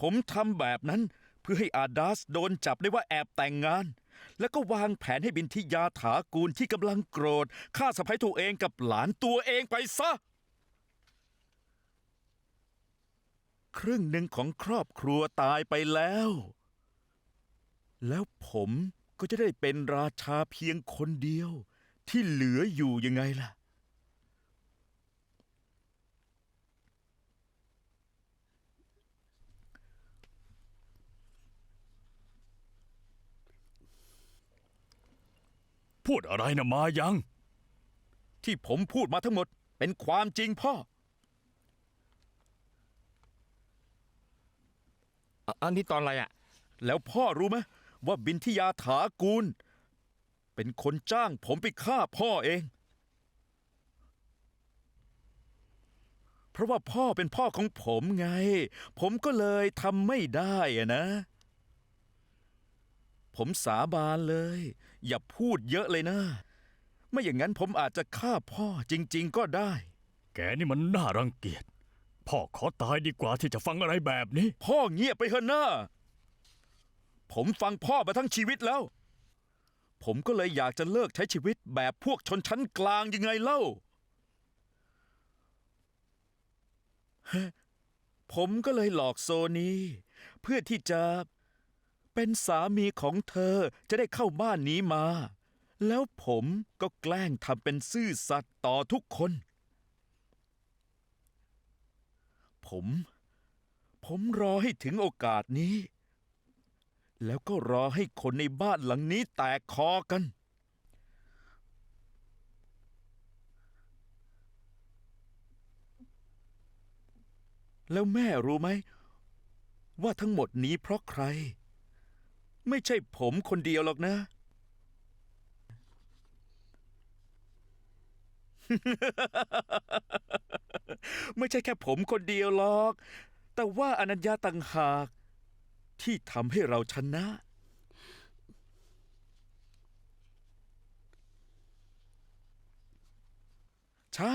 ผมทำแบบนั้นเพื่อให้อาดัสโดนจับได้ว่าแอบแต่งงาน แล้วก็วางแผนให้บินทิยาถากูลที่กำลังโกรธฆ่าสะพ้ยตัวเองกับหลานตัวเองไปซะ ครึ่งหนึ่งของครอบครัวตายไปแล้ว แล้วผมก็จะได้เป็นราชาเพียงคนเดียว ที่เหลืออยู่ยังไงล่ะ พูดอะไรนะมายัง ที่ผมพูดมาทั้งหมดเป็นความจริงพ่อ อะอันนี้ตอนอะไรอะ แล้วพ่อรู้ไหมว่าบินทิยาถากูล เป็นคนจ้างผมไปฆ่าพ่อเอง เพราะว่าพ่อเป็นพ่อของผมไง ผมก็เลยทำไม่ได้อะนะ ผมสาบานเลย อย่าพูดเยอะเลยนะ ไม่อย่างนั้นผมอาจจะฆ่าพ่อจริง ๆ ก็ได้ แกนี่มันน่ารังเกียจ พ่อขอตายดีกว่าที่จะฟังอะไรแบบนี้ พ่อเงียบไปเถอะหน้า ผมฟังพ่อมาทั้งชีวิตแล้ว ผมก็เลยอยากจะเลิกใช้ชีวิตแบบพวกชนชั้นกลางยังไงเล่าฮะผมก็เลยหลอกโซนีเพื่อที่จะ เป็นสามีของเธอจะได้เข้าบ้านนี้มา แล้วผมก็แกล้งทำเป็นซื่อสัตย์ต่อทุกคน ผม ผมรอให้ถึงโอกาสนี้ แล้วก็รอให้คนในบ้านหลังนี้แตกคอกันแล้วแม่รู้ไหม ว่าทั้งหมดนี้เพราะใคร ไม่ใช่ผมคนเดียวหรอกนะ ไม่ใช่แค่ผมคนเดียวหรอก แต่ว่าอนัญญาต่างหาก ที่ทำให้เราชนะ ใช่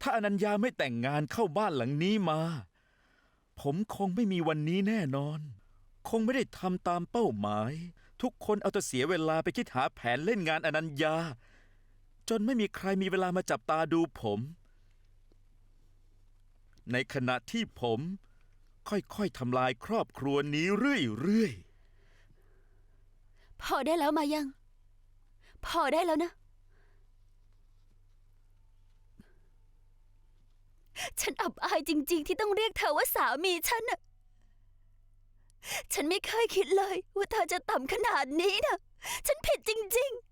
ถ้าอนัญญาไม่แต่งงานเข้าบ้านหลังนี้มา ผมคงไม่มีวันนี้แน่นอน คงไม่ได้ทำตามเป้าหมาย ทุกคนเอาแต่เสียเวลาไปคิดหาแผนเล่นงานอนัญญา จนไม่มีใครมีเวลามาจับตาดูผม ในขณะที่ผม ค่อยๆทำลายครอบครัวนี้เรื่อยๆพอได้แล้วมายัง พอได้แล้วนะ ฉันอับอายจริง ๆ ที่ต้องเรียกเธอว่าสามีฉันน่ะ ฉันไม่เคยคิดเลยว่าเธอจะต่ำขนาดนี้นะ ฉันผิดจริง ๆ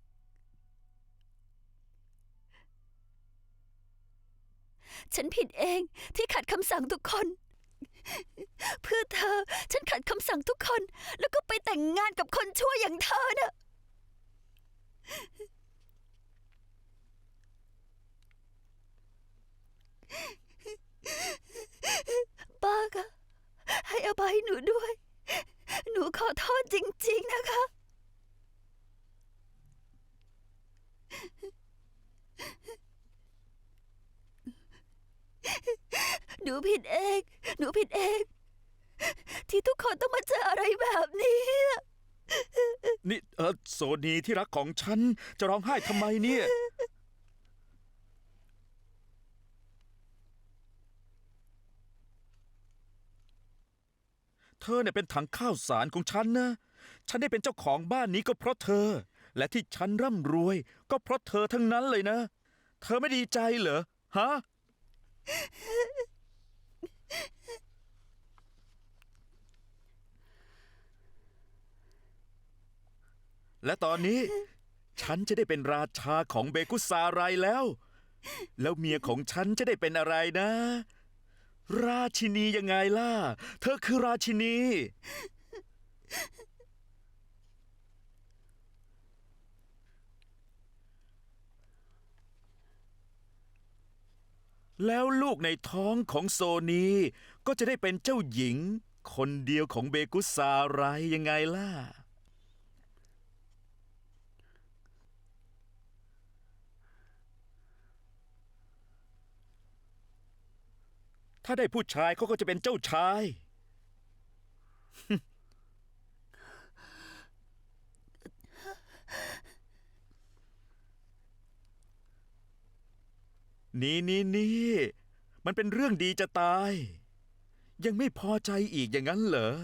ฉันผิดเองที่ขัดคำสั่งทุกคน เพื่อเธอ ฉันขัดคำสั่งทุกคน แล้วก็ไปแต่งงานกับคนชั่วอย่างเธอน่ะป้าคะให้อภัยหนูด้วย หนูขอโทษจริง ๆ นะคะ หนูผิดเอง หนูผิดเอง ที่ทุกคนต้องมาเจออะไรแบบนี้ นี่เออโซนีที่รักของฉัน จะร้องไห้ทำไมเนี่ย เธ อเนี่ยเป็นถังข้าวสารของฉันนะ ฉันได้เป็นเจ้าของบ้านนี้ก็เพราะเธอ และที่ฉันร่ำรวย ก็เพราะเธอทั้งนั้นเลยนะ เธอไม่ดีใจเหรอฮะ และตอนนี้ ฉันจะได้เป็นราชาของเบกุสารายแล้ว แล้วเมียของฉันจะได้เป็นอะไรนะ ราชินียังไงล่ะ เธอคือราชินี แล้วลูกในท้องของโซนีก็จะได้เป็นเจ้าหญิง คนเดียวของเบกุสาไรยังไงล่ะ ถ้าได้ผู้ชายเขาก็จะเป็นเจ้าชาย นี่นี่นี่มันเป็นเรื่องดีจะตาย ยังไม่พอใจอีกอย่างนั้นเหรอ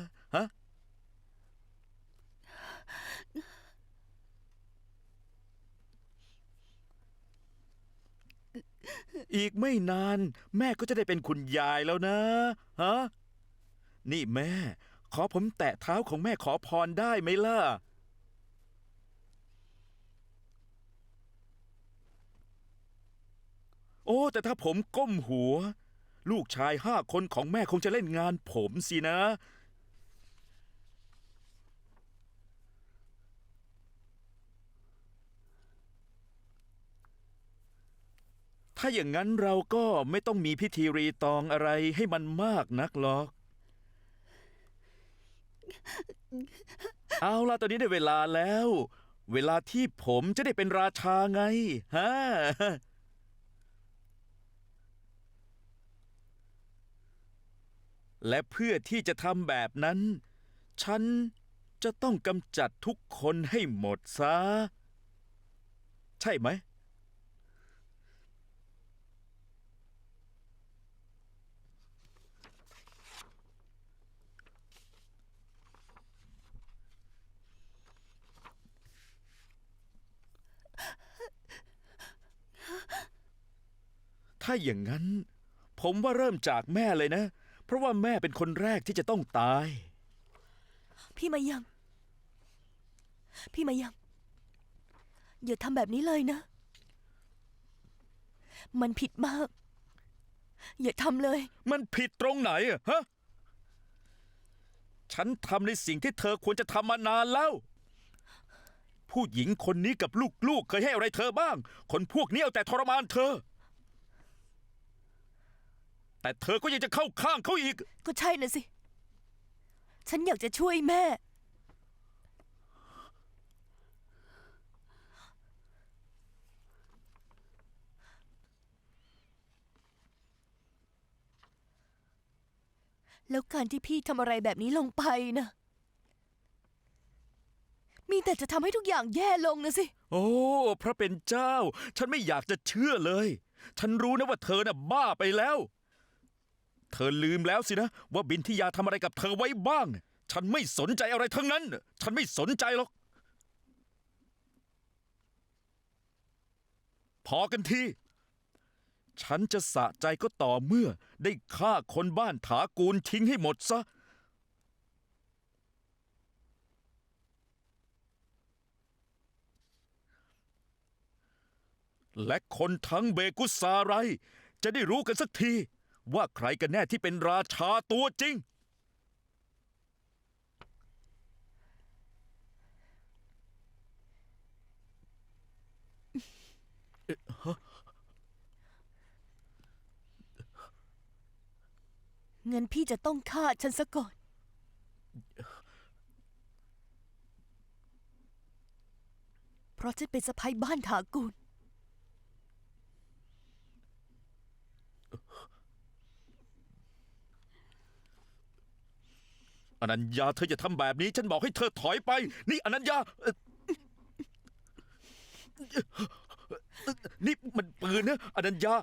อีกไม่นาน แม่ก็จะได้เป็นคุณยายแล้วนะ ฮะ นี่แม่ ขอผมแตะเท้าของแม่ขอพรได้ไหมล่ะ โอ้ แต่ถ้าผมก้มหัว ลูกชายห้าคนของแม่คงจะเล่นงานผมสินะ ถ้าอย่างนั้นเราก็ไม่ต้องมีพิธีรีตองอะไรให้มันมากนักหรอก เอาล่ะตอนนี้ได้เวลาแล้ว เวลาที่ผมจะได้เป็นราชาไงฮะและเพื่อที่จะทำแบบนั้น ฉันจะต้องกำจัดทุกคนให้หมดซะ ใช่ไหม ถ้าอย่างนั้น ผมว่าเริ่มจากแม่เลยนะ เพราะว่าแม่เป็นคนแรกที่จะต้องตาย พี่มายัง พี่มายัง อย่าทำแบบนี้เลยนะ มันผิดมาก อย่าทำเลย มันผิดตรงไหนอะฮะ ฉันทำในสิ่งที่เธอควรจะทำมานานแล้ว ผู้หญิงคนนี้กับลูกๆ เคยให้อะไรเธอบ้าง คนพวกนี้เอาแต่ทรมานเธอ แต่เธอก็ยังจะเข้าข้างเขาอีก ก็ใช่นะสิ ฉันอยากจะช่วยแม่ แล้วการที่พี่ทำอะไรแบบนี้ลงไปนะ มีแต่จะทำให้ทุกอย่างแย่ลงนะสิ โอ้ พระเป็นเจ้า ฉันไม่อยากจะเชื่อเลย ฉันรู้นะว่าเธอน่ะบ้าไปแล้ว เธอลืมแล้วสินะว่าบินทิยาทำอะไรกับเธอไว้บ้าง ฉันไม่สนใจอะไรทั้งนั้น ฉันไม่สนใจหรอก พอกันทีฉันจะสะใจก็ต่อเมื่อได้ฆ่าคนบ้านถากูลทิ้งให้หมดซะ และคนทั้งเบกุสาไร จะได้รู้กันสักที ว่าใครกันแน่ที่เป็นราชาตัวจริง เงินพี่จะต้องฆ่าฉันซะก่อน เพราะฉันเป็นสะพ้ยบ้านถากูล อนัญญาเธออย่าทำแบบนี้ ฉันบอกให้เธอถอยไป นี่อนัญญานี่มันปืนนะอนัญญา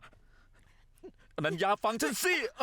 อนัญญาฟังฉันสิอ